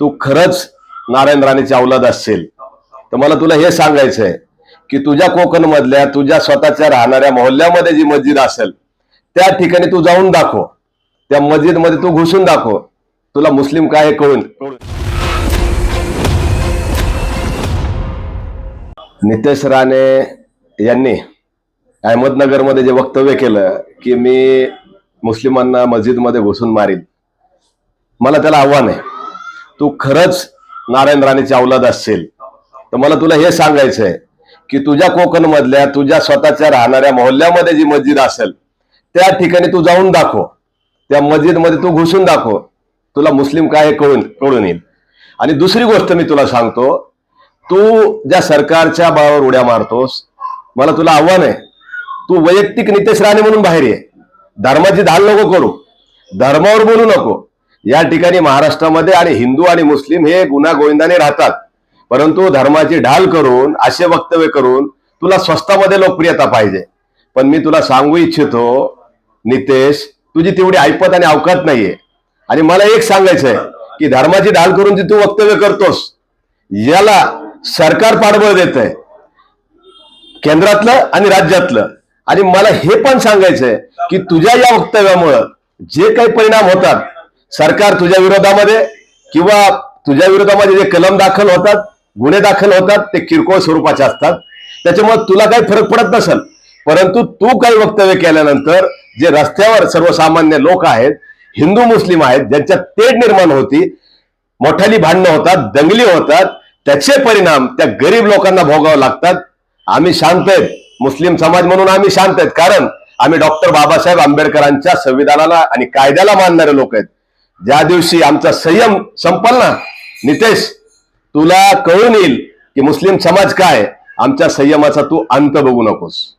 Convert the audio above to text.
तू खरंच नारायण राणेची अवलाद असेल तर मला तुला हे सांगायचं आहे की तुझ्या कोकण मधल्या तुझ्या स्वतःच्या राहणाऱ्या मोहल्ल्यामध्ये जी मस्जिद असेल त्या ठिकाणी तू जाऊन दाखव. त्या मस्जिदमध्ये तू घुसून दाखव. तुला मुस्लिम काय हे कळून? नितेश राणे यांनी अहमदनगरमध्ये जे वक्तव्य केलं की मी मुस्लिमांना मस्जिदमध्ये घुसून मारीन. मला त्याला आव्हान आहे. तू खरंच नारायण राणेची अवलाद असेल तर मला तुला हे सांगायचं आहे की तुझ्या कोकण मधल्या तुझ्या स्वतःच्या राहणाऱ्या मोहल्ल्यामध्ये जी मस्जिद असेल त्या ठिकाणी तू जाऊन दाखव. त्या मस्जिदमध्ये तू घुसून दाखव. तुला मुस्लिम काय कळून कळून येईल. आणि दुसरी गोष्ट मी तुला सांगतो तू ज्या सरकारच्या बळावर उड्या मारतोस मला तुला आव्हान आहे तू वैयक्तिक नितेश राणे म्हणून बाहेर ये. धर्माची धाल नको करू. धर्मावर बोलू नको. या ठिकाणी महाराष्ट्रामध्ये आणि हिंदू आणि मुस्लिम हे गुन्हा गोविंदाने राहतात. परंतु धर्माची ढाल करून असे वक्तव्य करून तुला स्वस्तामध्ये लोकप्रियता पाहिजे. पण मी तुला सांगू इच्छितो नितेश तुझी तेवढी ऐपत आणि अवकात नाहीये. आणि मला एक सांगायचं आहे की धर्माची ढाल करून जी तू वक्तव्य करतोस याला सरकार पाठबळ देत आहे केंद्रातलं आणि राज्यातलं. आणि मला हे पण सांगायचंय की तुझ्या या वक्तव्यामुळं जे काही परिणाम होतात सरकार तुझ्या विरोधामध्ये किंवा तुझ्या विरोधामध्ये जे कलम दाखल होतात गुन्हे दाखल होतात ते किरकोळ स्वरूपाचे असतात. त्याच्यामुळे तुला काही फरक पडत नसेल. परंतु तू काही वक्तव्य केल्यानंतर जे रस्त्यावर सर्वसामान्य लोक आहेत हिंदू मुस्लिम आहेत ज्यांच्यात तेढ निर्माण होती मोठाली भांडणं होतात दंगली होतात त्याचे परिणाम त्या गरीब लोकांना भोगावे लागतात. आम्ही शांत आहेत. मुस्लिम समाज म्हणून आम्ही शांत आहेत. कारण आम्ही डॉक्टर बाबासाहेब आंबेडकरांच्या संविधानाला आणि कायद्याला मानणारे लोक आहेत. ज्या दिवशी आमचा संयम संपल ना नितेश तुला कळून येईल की मुस्लिम समाज काय? आमच्या संयमाचा तू अंत बघू नकोस.